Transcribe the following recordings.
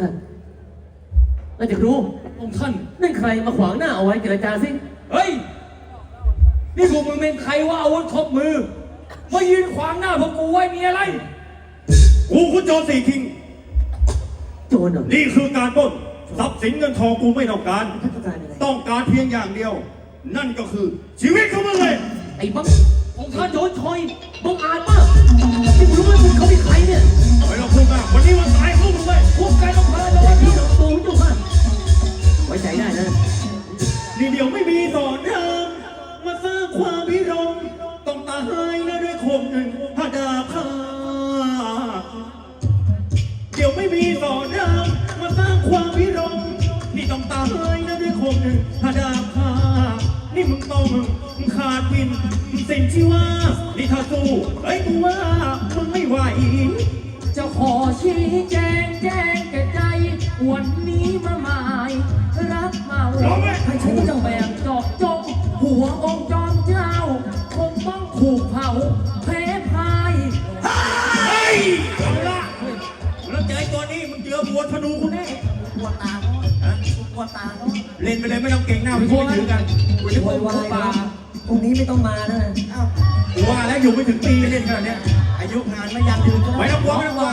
ค่ะเราจะรู้องค์ท่าน นั่นใครมาขวางหน้าเอาไว้เจรจาสิเฮ้ย นี่พวกมึงเป็นใครว่าอาวุธครบมือ มายืนขวางหน้าพวกกูไว้มีอะไร กูคุณโจรสี่คิง โจรเหรอนี่คือการปล้นทรัพย์สินเงินทองกูไม่ต้องการ ท่านต้องการอะไรต้องการเพียงอย่างเดียว นั่นก็คือชีวิตของมึงเลย ไอ้บังองค์ท่านโจรชอยบังอาจ แล้วด้วยคมหดาพาเดี๋ยวไม่มีสอนรามมาสร้างความพิรมนี่ต้องตายแล้วด้วยคมหนึ่งพดาพานี่มึงต้องมึงขาดวินสิ่งที่ว่านี่ถ้าสู้เฮ้ยกูว่ามึงไม่ไหว จะขอชี้แจงแจ้งแก่ใจ วันนี้มาหมาย รับเมาร้องไหมให้ฉันเจ้าแบก มึงเจอบัวธนูกูแน่กลัวตาเขาฮะกลัวตาเขาเล่นไปเลยไม่ต้องเก่งหน้าไปช่วยถือกันกูจะพูดวากูยปานะพรุ่งนี้ไม่ต้องมาแล้วนะอ้าวกูว่าแล้วอยู่ไม่ถึงปีเล่นขนาดเนี้ยอายุงานไม่ยังยืนก็ไม่ต้องกลัวไม่ต้องกลัว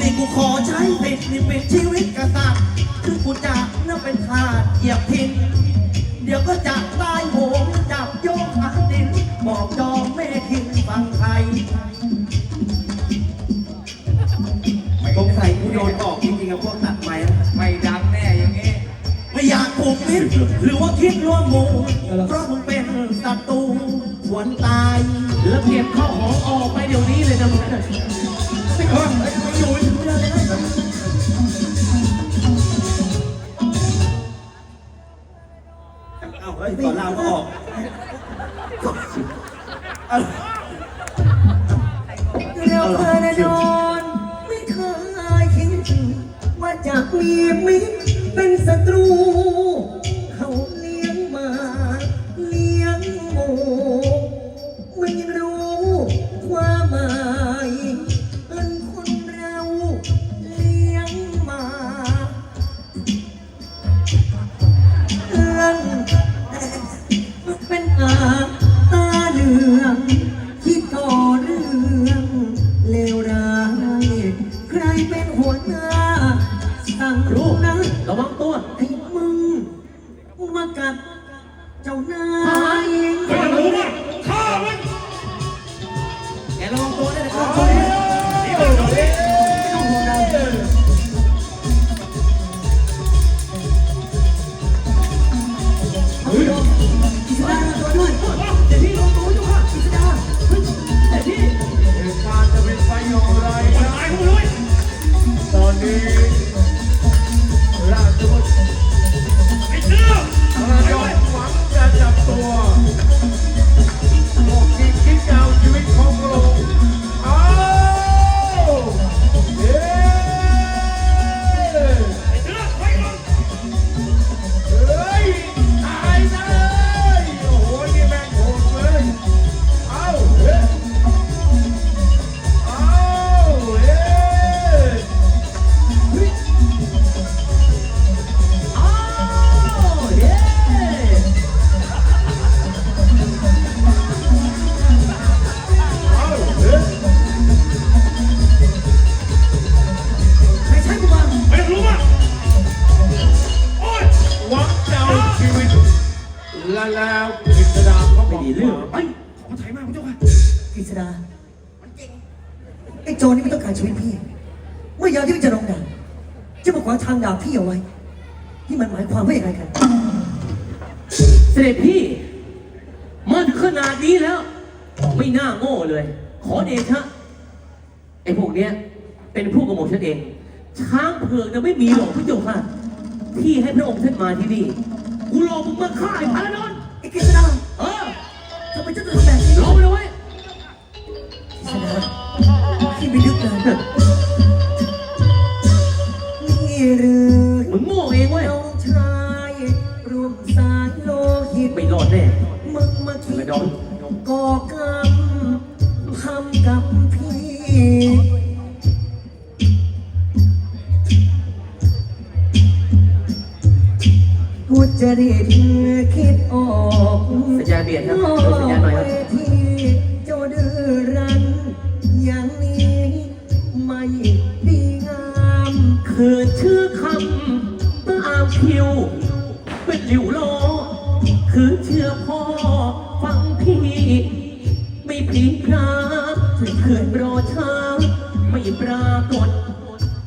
นี่กูขอใช้สิทธิ์นี่เป็นชีวิตกษัตริย์คือกูจะนั่งเป็นทาสเหยียบทินเดี๋ยวก็จับตายโหง อยากผูกมิตรหรือว่าคิดร่วมมู่เพราะมึงเป็นศัตรูควรตาย แล้วเก็บข้าวของออกไปเดี๋ยวนี้เลยนะมึงไม่เคยไม่อยู่ไม่เลยนะเอาเฮ้ยตอนเราก็ออกเราเคยโดนไม่เคยคิดว่าจะมีมิตรเป็นศัตรู เฮ้ยขอถ่ายมากคุณเจ้าค่ะกิจดาไอ้โจรนี่ไม่ต้องการชีวิตพี่ เมื่อยามที่มันจะลงดาบจะมาขวางทางดาบพี่เอาไว้ ที่มันหมายความว่าอย่างไรกัน เสด็จพี่มาถึงขนาดนี้แล้ว ไม่น่าโง่เลย ขอเดชะไอ้พวกเนี้ย เป็นผู้กำหนดฉันเอง ช้างเผือกนะไม่มีหรอกพระเจ้าค่ะที่ให้พระองค์ท่านมาที่นี่กูรอมึงมาฆ่าไอ้พาราดอนไอ้กิจดาเออทำไมเจ้าถึงทำแบบ กินไปลึกเลยเหรือมึโง่เองว้ยน้ชายรวมสารโลหิตไม่รอดแน่มึงมาคิดก่อกรรมทำกับพี่กูจะเรียนคิดออกสัญญาเบียดครับสัญญาหน่อยครับเอรั ไม่พลีพลาดคืนรอช้าไม่ปรากฏ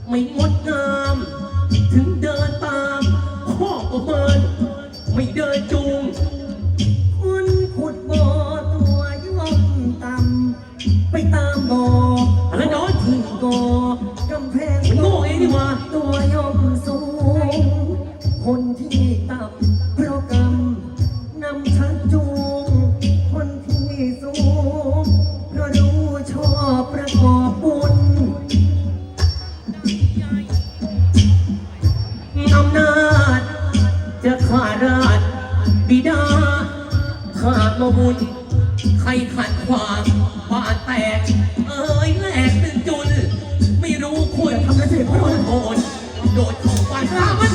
ไม่งดงาม ถึงเดินตามพ่อก็เมินไม่เดินจูงคนขุดบ่อตัวย่อมต่ำไปตามบ่ออะไรโดนที่ก่อกำแพงมันโง่เองนี่หว่า ตัวย่อมสูง คนที่ต่ำ โมบุญ ใครขัดขวางบ้านแตก เอ้ยแหลกตึงจุน ไม่รู้คุณทำอะไรเพราะโดนโดนของฟันตามัน